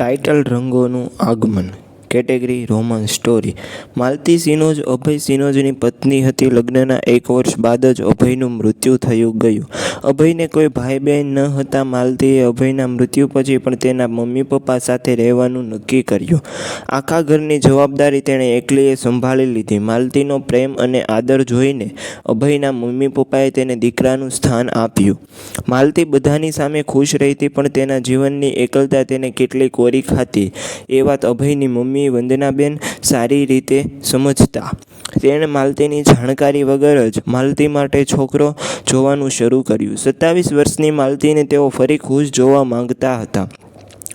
Title રંગોનું આગમન. Category, roman story. Malati Sinoj, Abhay સિનોજની પત્ની હતી. લગ્નના એક વર્ષ બાદ જ અભયનું મૃત્યુ થયું ગયું. અભયને કોઈ ભાઈ બહેન ન હતા. માલતીએ અભયના મૃત્યુ પછી પણ તેના મમ્મી પપ્પા સાથે રહેવાનું નક્કી કર્યું. આખા ઘરની જવાબદારી તેણે એકલીએ સંભાળી લીધી. માલતીનો પ્રેમ અને આદર જોઈને અભયના મમ્મી પપ્પાએ તેને દીકરાનું સ્થાન આપ્યું. માલતી બધાની સામે ખુશ રહેતી, પણ તેના જીવનની એકલતા તેને કેટલી કોરી ખાતી. એ વાત અભયની મમ્મી વંદનાબેન સારી રીતે સમજતા. તેણે માલતીની જાણકારી વગર જ માલતી માટે છોકરો જોવાનું શરૂ કર્યું. સત્તાવીસ વર્ષની માલતીને તેઓ ફરી ખુશ જોવા માંગતા હતા.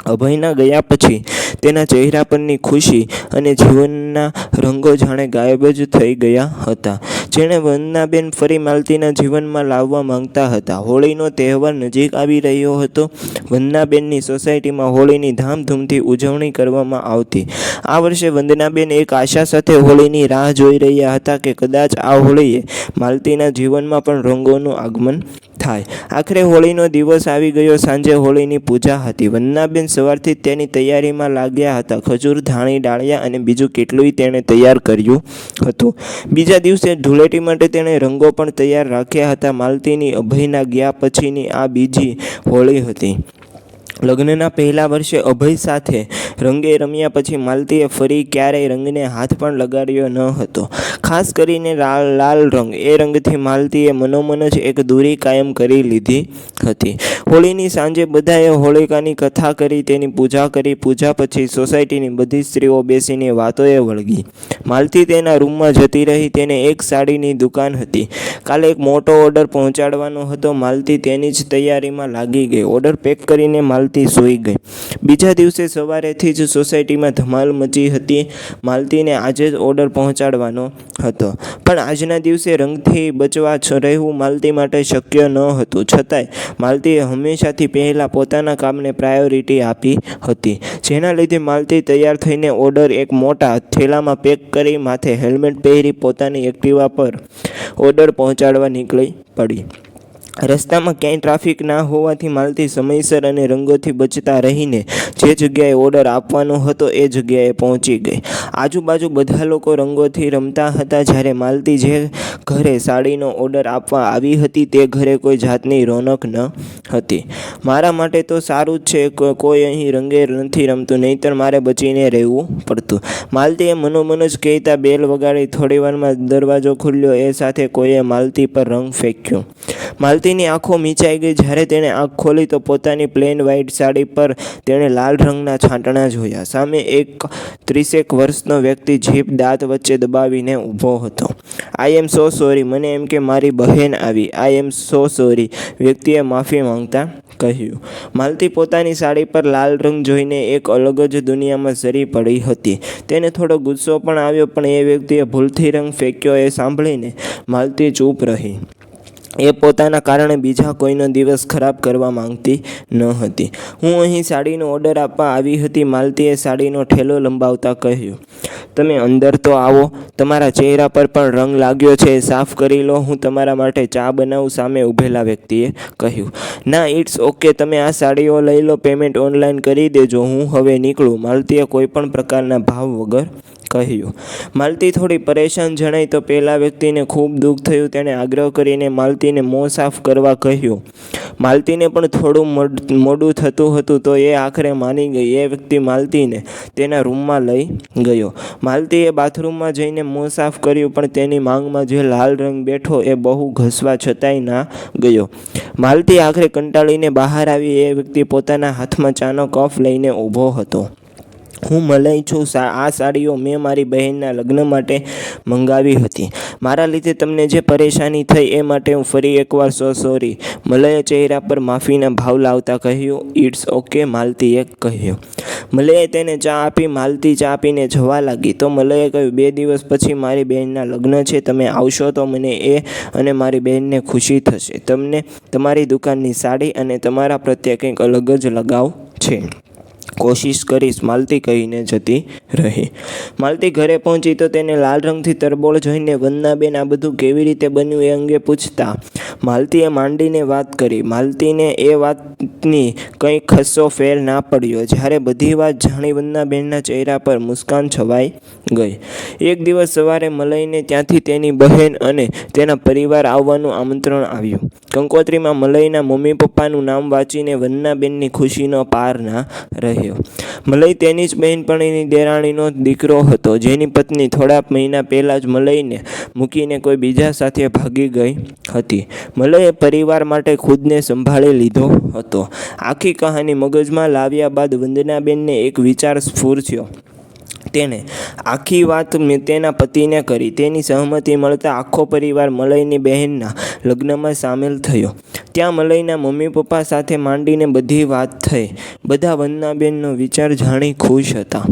અભયના ગયા પછી તેના ચહેરા પરની ખુશી અને જીવનના રંગો જાણે ગાયબ જ થઈ ગયા હતા. જેણે વંદનાબેન ફરી માલતીના જીવનમાં લાવવા માંગતા હતા. હોળીનો તહેવાર નજીક આવી રહ્યો હતો. વંદનાબેનની સોસાયટીમાં હોળીની ધામધૂમથી ઉજવણી કરવામાં આવતી. આ વર્ષે વંદનાબેન એક આશા સાથે હોળીની રાહ જોઈ રહ્યા હતા કે કદાચ આ હોળીએ માલતીના જીવનમાં પણ રંગોનું આગમન થાય. આખરે હોળીનો દિવસ આવી ગયો. સાંજે હોળીની પૂજા હતી. વંદનાબેન સવારથી તેની તૈયારીમાં લાગ્યા હતા. ખજૂર, ધાણી, ડાળિયા અને બીજું કેટલુંય તેણે તૈયાર કર્યું હતું. બીજા દિવસે ધૂળેટી માટે તેણે રંગો પણ તૈયાર રાખ્યા હતા. માલતીની અભયના ગયા પછીની આ બીજી હોળી હતી. લગ્નના પહેલા વર્ષે અભય સાથે રંગે રમ્યા પછી માલતીએ ફરી ક્યારેય રંગને હાથ પણ લગાડ્યો ન હતો. ખાસ કરીને લાલ લાલ રંગ. એ રંગથી માલતીએ મનોમન જ એક દૂરી કાયમ કરી લીધી હતી. હોળીની સાંજે બધાએ હોળિકાની કથા કરી, તેની પૂજા કરી. પૂજા પછી સોસાયટીની બધી સ્ત્રીઓ બેસીને વાતોએ વળગી. માલતી તેના રૂમમાં જતી રહી. તેને એક સાડીની દુકાન હતી. કાલે એક મોટો ઓર્ડર પહોંચાડવાનો હતો. માલતી તેની જ તૈયારીમાં લાગી ગઈ. ઓર્ડર પેક કરીને માલતી સૂઈ ગઈ. બીજા દિવસે સવારેથી જ સોસાયટીમાં ધમાલ મચી હતી. માલતીને આજે જ ઓર્ડર પહોંચાડવાનો હતો. પણ આજના દિવસે રંગથી બચવા રહેવું માલતી માટે શક્ય ન હતું. છતાંય માલતીએ હંમેશાથી પહેલાં પોતાના કામને પ્રાયોરિટી આપી હતી. જેના લીધે માલતી તૈયાર થઈને ઓર્ડર એક મોટા થેલામાં પેક કરી માથે હેલ્મેટ પહેરી પોતાની એક્ટિવા પર ઓર્ડર પહોંચાડવા નીકળી પડી. રસ્તામાં ક્યાંય ટ્રાફિક ના હોવાથી માલતી સમયસર અને રંગોથી બચતા રહીને જે જગ્યાએ ઓર્ડર આપવાનો હતો એ જગ્યાએ પહોંચી ગઈ. આજુબાજુ બધા લોકો રંગોથી રમતા હતા. જ્યારે માલતી જે ઘરે સાડીનો ઓર્ડર આપવા આવી હતી તે ઘરે કોઈ જાતની રોનક ન હતી. મારા માટે તો સારું જ છે કોઈ અહીં રંગે નથી રમતું, નહીંતર મારે બચીને રહેવું પડતું. માલતીએ મનોમન જ કહેતા બેલ વગાડી થોડીવારમાં દરવાજો ખુલ્યો, એ સાથે કોઈએ માલતી પર રંગ ફેંક્યો. માલતીની આંખો મીચાઈ ગઈ. જ્યારે તેણે આંખ ખોલી તો પોતાની પ્લેન વ્હાઇટ સાડી પર તેણે લાલ રંગના છાંટણા જોયા. સામે એક ત્રીસેક વર્ષનો વ્યક્તિ જીભ દાંત વચ્ચે દબાવીને ઊભો હતો. આઈ એમ સો સોરી મને એમ કે મારી બહેન આવી. આઈ એમ સો સોરી વ્યક્તિએ માફી માંગતા કહ્યું. માલતી પોતાની સાડી પર લાલ રંગ જોઈને એક અલગ જ દુનિયામાં ઝરી પડી હતી. તેને થોડો ગુસ્સો પણ આવ્યો, પણ એ વ્યક્તિએ ભૂલથી રંગ ફેંક્યો એ સાંભળીને માલતી ચૂપ રહી. એ પોતાના કારણે બીજા કોઈનો દિવસ ખરાબ કરવા માંગતી ન હતી. હું અહીં સાડીનો ઓર્ડર આપવા આવી હતી, માલતીએ સાડીનો ઠેલો લંબાવતા કહ્યું, તમે અંદર તો આવો, તમારા ચહેરા પર પણ રંગ લાગ્યો છે, સાફ કરી લો, હું તમારા માટે ચા બનાવું, સામે ઊભેલા વ્યક્તિએ કહ્યું, ના ઇટ્સ ઓકે, તમે આ સાડીઓ લઈ લો, પેમેન્ટ ઓનલાઈન કરી દેજો, હું હવે નીકળું, માલતીએ કોઈ પણ પ્રકારના ભાવ વગર કહ્યું. માલતી થોડી પરેશાન જણાઈ તો પહેલા વ્યક્તિને ખૂબ દુઃખ થયું, તેણે આગ્રહ કરીને માલતીને મોં સાફ કરવા કહ્યું. માલતીને પણ થોડું મોડ- થતું હતું તો એ આખરે માની ગઈ. એ વ્યક્તિ માલતીને તેના રૂમમાં લઈ ગયો. માલતીએ બાથરૂમમાં જઈને મોં સાફ કર્યું, પણ તેની માંગમાં જે લાલ રંગ બેઠો એ બહુ ઘસવા છતાંય ના ગયો. માલતી આખરે કંટાળીને બહાર આવી. એ વ્યક્તિ પોતાના હાથમાં ચાનો કફ લઈને ઊભો હતો. હું મલાઈ છું આ સાડીઓ મેં મારી બહેનના લગ્ન માટે મંગાવી હતી. મારા લીધે તમને જે પરેશાની થઈ એ માટે હું ફરી એકવાર સો સોરી. મલયે ચહેરા પર માફીના ભાવ લાવતા કહ્યું, ઇટ્સ ઓકે, માલતીએ કહ્યું. મલયે તેને ચા આપી, માલતી ચા પીને જવા લાગી. તો મલયે કહ્યું, બે દિવસ પછી મારી બહેનના લગ્ન છે, તમે આવશો તો મને એ અને મારી બહેનને ખુશી થશે. તમને તમારી દુકાનની સાડી અને તમારા પ્રત્યે કંઈક અલગ જ લગાવ છે. કોશિશ કરીશ. માલતી કહીને જતી રહી. માલતી ઘરે પહોંચી તો તેને લાલ રંગથી તરબોળ જોઈને વંદનાબેન, આ બધું કેવી રીતે બન્યું એ અંગે પૂછતા? માલતીએ માંડીને વાત કરી. માલતીને એ વાતની કંઈ ખસ્સો ફેર ના પડ્યો. જ્યારે બધી વાત જાણી વંદનાબેનના ચહેરા પર મુસ્કાન છવાઈ ગઈ. એક દિવસ સવારે મલઈને ત્યાંથી તેની બહેન અને તેના પરિવાર આવવાનું આમંત્રણ આવ્યું. કંકોત્રીમાં મલઈના મમ્મી પપ્પાનું નામ વાંચીને વંદનાબેનની ખુશીનો પાર ના રહ્યો મલય તેની જ બહેનપણીની દેરાણીનો દીકરો હતો. જેની પત્ની થોડા મહિના પહેલાં જ મલયને મૂકીને કોઈ બીજા સાથે ભાગી ગઈ હતી. મલયે પરિવાર માટે ખુદને સંભાળી લીધો હતો. આખી કહાની મગજમાં લાવ્યા બાદ વંદનાબેનને એક વિચાર સ્ફૂર્યો તેણે આખી વાત તેના પતિને કરી. તેની સહમતિ મળતા આખો પરિવાર મલયની બહેનના લગ્નમાં સામેલ થયો. ત્યાં મલયના મમ્મી પપ્પા સાથે માંડીને બધી વાત થઈ. બધા વંદનાબેનનો વિચાર જાણી ખુશ હતા.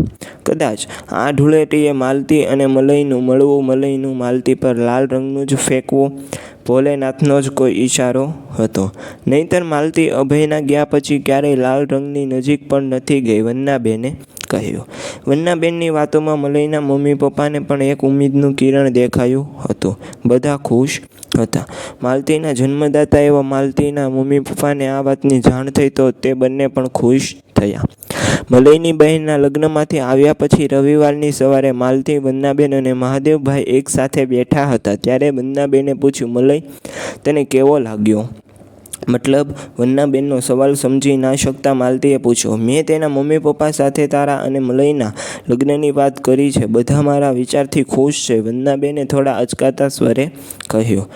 કદાચ આ ધૂળેટીએ માલતી અને મલઈનું મળવું, મલઈનું માલતી પર લાલ રંગનું જ ફેંકવું, ભોલેનાથનો જ કોઈ ઈશારો હતો. નહીંતર માલતી અભયના ગયા પછી ક્યારેય લાલ રંગની નજીક પણ નથી ગઈ વન્નાબેને કહ્યું. વન્નાબેનની વાતોમાં મલઈના મમ્મી પપ્પાને પણ એક ઉમ્મીદનું કિરણ દેખાયું હતું. બધા ખુશ હતા. માલતીના જન્મદાતા એવા માલતીના મમ્મી પપ્પાને આ વાતની જાણ થઈ તો તે બંને પણ ખુશ થયા. મલયની બહેનના લગ્નમાંથી આવ્યા પછી રવિવારની સવારે માલતી વંદનાબેન અને મહાદેવભાઈ એક સાથે બેઠા હતા. ત્યારે વંદનાબેને પૂછ્યું મલય તને કેવો લાગ્યો? મતલબ, વન્નાબેનનો સવાલ સમજી ના શકતા માલતીએ પૂછ્યો, મેં તેના મમ્મી પપ્પા સાથે તારા અને મલયના લગ્નની વાત કરી છે. બધા મારા વિચારથી ખુશ છે. વંદનાબેને થોડા અચકાતા સ્વરે કહ્યું.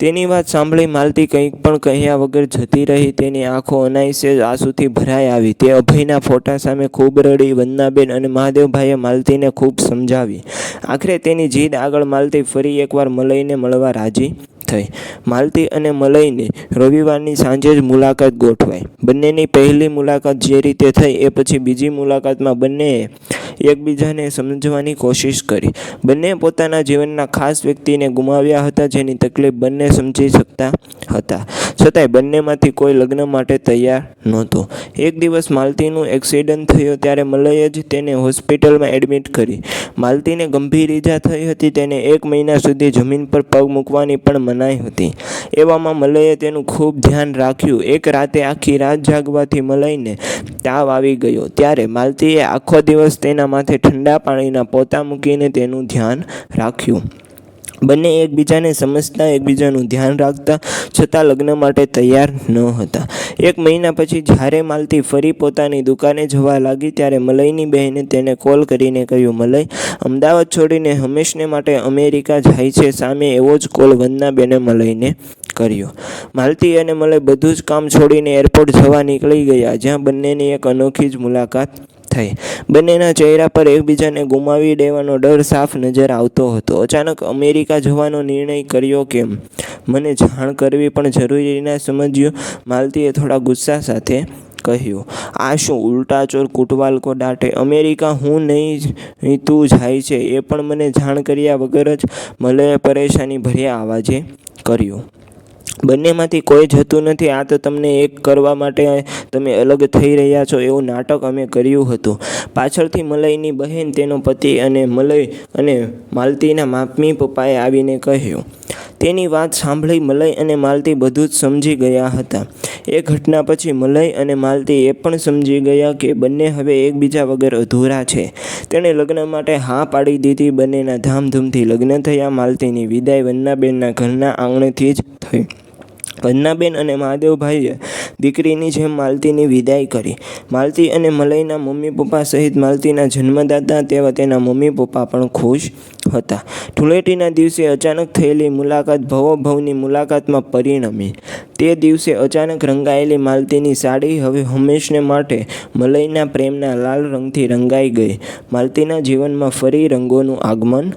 તેની વાત સાંભળી માલતી કંઈક પણ કહ્યા વગર જતી રહી. તેની આંખો અનાયસે આંસુથી ભરાઈ આવી. તે અભયના ફોટા સામે ખૂબ રડી વંદનાબેન અને મહાદેવભાઈએ માલતીને ખૂબ સમજાવી. આખરે તેની જીદ આગળ માલતી ફરી એકવાર મલઈને મળવા રાજી થઈ. માલતી અને મલઈની રવિવારની સાંજે જ મુલાકાત ગોઠવાઈ. બંનેની પહેલી મુલાકાત જે રીતે થઈ એ પછી બીજી મુલાકાતમાં બંનેએ એકબીજાને સમજવાની કોશિશ કરી. બંને પોતાના જીવનના ખાસ વ્યક્તિને ગુમાવ્યા હતા જેની તકલીફ બંને સમજી શકતા હતા. છતાંય બંનેમાંથી કોઈ લગ્ન માટે તૈયાર નહોતો. એક દિવસ માલતીનું એક્સિડન્ટ થયો ત્યારે મલઈએ જ તેને હોસ્પિટલમાં એડમિટ કરી. માલતીને ગંભીર ઈજા થઈ હતી તેને એક મહિના સુધી જમીન પર પગ મૂકવાની પણ મનાઈ હતી. એવામાં મલયે તેનું ખૂબ ધ્યાન રાખ્યું. એક રાતે આખી રાત જાગવાથી મલયને તાવ આવી ગયો. ત્યારે માલતીએ આખો દિવસ તેના માથે ઠંડા પાણીના પોતા મૂકીને તેનું ધ્યાન રાખ્યું. બંને એકબીજાને સમજતા, એકબીજાનું ધ્યાન રાખતા, છતાં લગ્ન માટે તૈયાર ન હતા. એક મહિના પછી જ્યારે માલતી ફરી પોતાની દુકાને જવા લાગી, ત્યારે મલયની બહેને તેને કોલ કરીને કહ્યું મલઈ અમદાવાદ છોડીને હંમેશને માટે અમેરિકા જાય છે. સામે એવો જ કોલ વંદનાબેને મલઈને કર્યો. માલતી અને મલય બધું જ કામ છોડીને એરપોર્ટ જવા નીકળી ગયા, જ્યાં બંનેની એક અનોખી જ મુલાકાત થઈ બંનેના ચહેરા પર એકબીજાને ગુમાવી દેવાનો ડર સાફ નજર આવતો હતો. અચાનક અમેરિકા જવાનો નિર્ણય કર્યો કેમ? મને જાણ કરવી પણ જરૂરી ના સમજ્યું. માલતીએ થોડા ગુસ્સા સાથે કહ્યું, આ શું ઉલટા ચોર કુટવાલકો દાટે? અમેરિકા હું નહીં તું જાય છે. એ પણ મને જાણ કર્યા વગર જ મલયે પરેશાની ભર્યા અવાજે કર્યું. બંનેમાંથી કોઈ જતું નથી. આ તો તમને એક કરવા માટે તમે અલગ થઈ રહ્યા છો એવું નાટક અમે કર્યું હતું. પાછળથી મલઈની બહેન તેનો પતિ અને મલય અને માલતીના માપમી પપ્પાએ આવીને કહ્યું, તેની વાત સાંભળી મલઈ અને માલતી બધું જ સમજી ગયા હતા. એ ઘટના પછી મલઈ અને માલતી એ પણ સમજી ગયા કે બંને હવે એકબીજા વગર અધૂરા છે. તેણે લગ્ન માટે હા પાડી દીધી. બંનેના ધામધૂમથી લગ્ન થયા. માલતીની વિદાય વન્નાબેનના ઘરના આંગણેથી જ થઈ. વંદનાબેન અને મહાદેવભાઈએ દીકરીની જેમ માલતીની વિદાય કરી. માલતી અને મલઈના મમ્મી પપ્પા સહિત માલતીના જન્મદાતા તેવા તેના મમ્મી પપ્પા પણ ખુશ હતા. ધૂળેટીના દિવસે અચાનક થયેલી મુલાકાત ભવોભવની મુલાકાતમાં પરિણમી. તે દિવસે અચાનક રંગાયેલી માલતીની સાડી હવે હંમેશને માટે મલઈના પ્રેમના લાલ રંગથી રંગાઈ ગઈ. માલતીના જીવનમાં ફરી રંગોનું આગમન